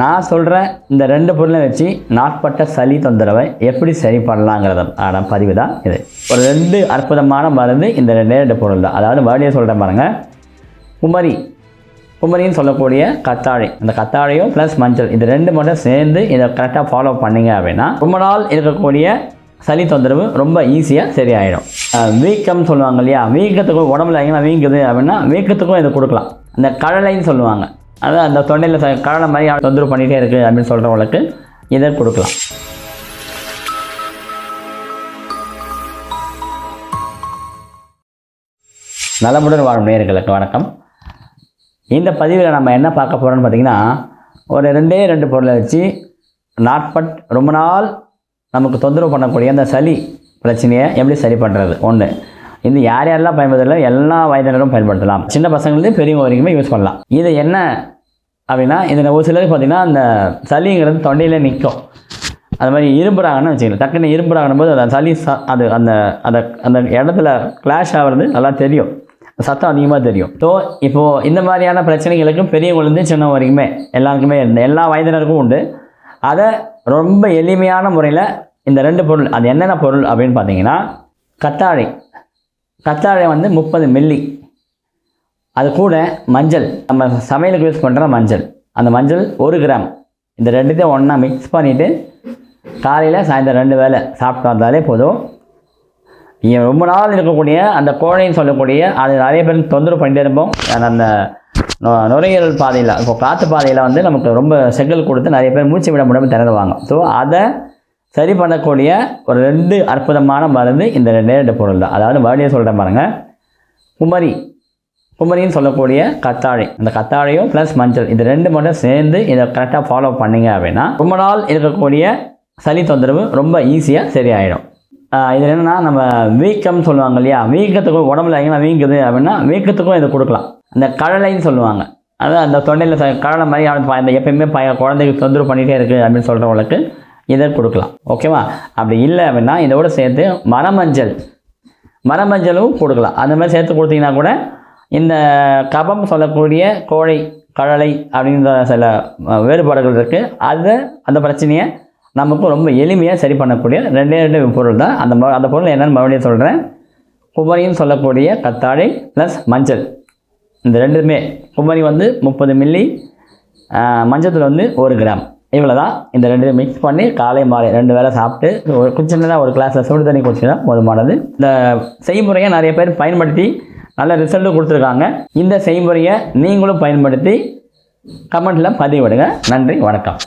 நான் சொல்கிற இந்த ரெண்டு பொருளை வச்சு நாட்பட்ட சளி தொந்தரவை எப்படி சரி பண்ணலாங்கிறத பதிவு தான் இது. ஒரு ரெண்டு அற்புதமான மருந்து இந்த ரெண்டே ரெண்டு பொருள் தான். அதாவது வேர்டியை சொல்கிறேன் பாருங்கள் குமரி. குமரின்னு சொல்லக்கூடிய கத்தாழை. இந்த கத்தாழையும் ப்ளஸ் மஞ்சள் இது ரெண்டு மட்டும் சேர்ந்து இதை கரெக்டாக ஃபாலோ பண்ணீங்க அப்படின்னா ரொம்ப நாள் இருக்கக்கூடிய சளி தொந்தரவு ரொம்ப ஈஸியாக சரியாயிடும் வீக்கம் சொல்லுவாங்க இல்லையா? வீக்கத்துக்கும் உடம்புல எங்கன்னா வீங்குது அப்படின்னா வீக்கத்துக்கும் இதை கொடுக்கலாம். இந்த கடலைன்னு சொல்லுவாங்க. அதாவது அந்த தொண்டையில் ச- மாதிரி தொந்தரவு பண்ணிகிட்டே இருக்குது அப்படின்னு சொல்கிறவங்களுக்கு இதை கொடுக்கலாம். நலமுடன் வாழும் நேர்களுக்கு வணக்கம். இந்த பதிவில் நம்ம என்ன பார்க்க போகிறோம்னு பார்த்தீங்கன்னா ஒரு ரெண்டே ரெண்டு பொருளை வச்சு நாட்பட் ரொம்ப நாள் நமக்கு தொந்தரவு பண்ணக்கூடிய அந்த சளி பிரச்சனையை எப்படி சரி பண்ணுறது ஒன்று இது யார் யாரெல்லாம் பயன்படுத்தல எல்லா வயதினரும் பயன்படுத்தலாம். சின்ன பசங்கள்லேருந்து பெரியவங்க வரைக்குமே யூஸ் பண்ணலாம். இது என்ன அப்படின்னா இதில் ஒரு சிலருக்கு பார்த்திங்கன்னா அந்த சளிங்கிறது தொண்டையில் நிற்கும் அது மாதிரி இரும்புறாங்கன்னு வச்சுக்கலாம் டக்குன்னு இரும்புறாங்கன்னு போது அந்த சளி ச அது அந்த அந்த அந்த இடத்துல கிளாஷ் ஆகிறது நல்லா தெரியும். சத்தம் அதிகமாக தெரியும். ஸோ இப்போது இந்த மாதிரியான பிரச்சனைகளுக்கும் பெரியவங்கலேருந்து சின்ன வரைக்குமே எல்லாருக்குமே இருந்த எல்லா வயதினருக்கும் உண்டு. அதை ரொம்ப எளிமையான முறையில் இந்த ரெண்டு பொருள் அது என்னென்ன பொருள் அப்படின்னு பார்த்தீங்கன்னா கத்தாழை. கத்தாழை வந்து முப்பது மில்லி அது கூட மஞ்சள். நம்ம சமையலுக்கு யூஸ் பண்ணுற மஞ்சள். அந்த மஞ்சள் ஒரு கிராம். இந்த ரெண்டுத்தையும் ஒன்றா மிக்ஸ் பண்ணிவிட்டு காலையில் சாயந்தரம் ரெண்டு வேளை சாப்பிட்டு வந்தாலே போதும். நீங்கள் ரொம்ப நாள் இருக்கக்கூடிய அந்த கோழைன்னு சொல்லக்கூடிய அது நிறைய பேர் தொந்தரவு பண்ணிட்டே இருப்போம். அந்த- நுரையீரல் பாதையில் இப்போ காற்று பாதையில் வந்து நமக்கு ரொம்ப செங்கல் கொடுத்து நிறைய பேர் மூச்சு விட முடியாமல் திறந்துவாங்க ஸோ அதை சரி பண்ணக்கூடிய ஒரு ரெண்டு அற்புதமான மருந்து இந்த ரெண்டே ரெண்டு பொருள் தான். அதாவது மறுபடியும் சொல்கிறேன் பாருங்கள் குமரி. குமரின்னு சொல்லக்கூடிய கத்தாழை. அந்த கத்தாழையும் ப்ளஸ் மஞ்சள். இது ரெண்டு மட்டும் சேர்ந்து இதை கரெக்டாக ஃபாலோ பண்ணீங்க அப்படின்னா ரொம்ப நாள் இருக்கக்கூடிய சளி தொந்தரவு ரொம்ப ஈஸியாக சரியாயிடும். ஆஹ் இது என்னென்னா நம்ம வீக்கம் சொல்லுவாங்க இல்லையா? வீக்கத்துக்கும் உடம்புல எங்கன்னா வீங்குது அப்படின்னா வீக்கத்துக்கும் இதை கொடுக்கலாம். அந்த கடலைன்னு சொல்லுவாங்க. அதாவது அந்த தொண்டையில் கடலை மாதிரி அந்த எப்பயுமே பய குழந்தைக்கு தொந்தரவு பண்ணிகிட்டே இருக்குது அப்படின்னு சொல்கிறவங்களுக்கு இதை கொடுக்கலாம். ஓகேவா? அப்படி இல்லை அப்படின்னா இதோட சேர்த்து மரமஞ்சள். மரமஞ்சளும் கொடுக்கலாம். அந்த மாதிரி சேர்த்து கொடுத்தீங்கன்னா கூட இந்த கபம் சொல்லக்கூடிய கோழை கடலை அப்படின்ற சில வேறுபாடுகள் இருக்குது அது அந்த பிரச்சனையை நமக்கு ரொம்ப எளிமையாக சரி பண்ணக்கூடிய ரெண்டே ரெண்டு பொருள் தான். அந்த ம- அந்த பொருள் என்னென்னு மறுபடியும் சொல்கிறேன் குமரின்னு சொல்லக்கூடிய கத்தாழை ப்ளஸ் மஞ்சள். இந்த ரெண்டுமே குமரி வந்து முப்பது மில்லி மஞ்சத்தில் வந்து ஒரு கிராம். இவ்வளோ தான் இந்த ரெண்டு மிக்ஸ் பண்ணி காலை மாலை ரெண்டு வேளை சாப்பிட்டு ஒரு கொஞ்சம் சின்னதாக ஒரு கிளாஸில் சுடு தண்ணி குடிச்சினா போதுமானது. இந்த செய்முறையை நிறைய பேர் பயன்படுத்தி நல்ல ரிசல்ட்டும் கொடுத்துருக்காங்க. இந்த செய்முறையை நீங்களும் பயன்படுத்தி கமெண்ட்டில் பதிவிடுங்க. நன்றி வணக்கம்.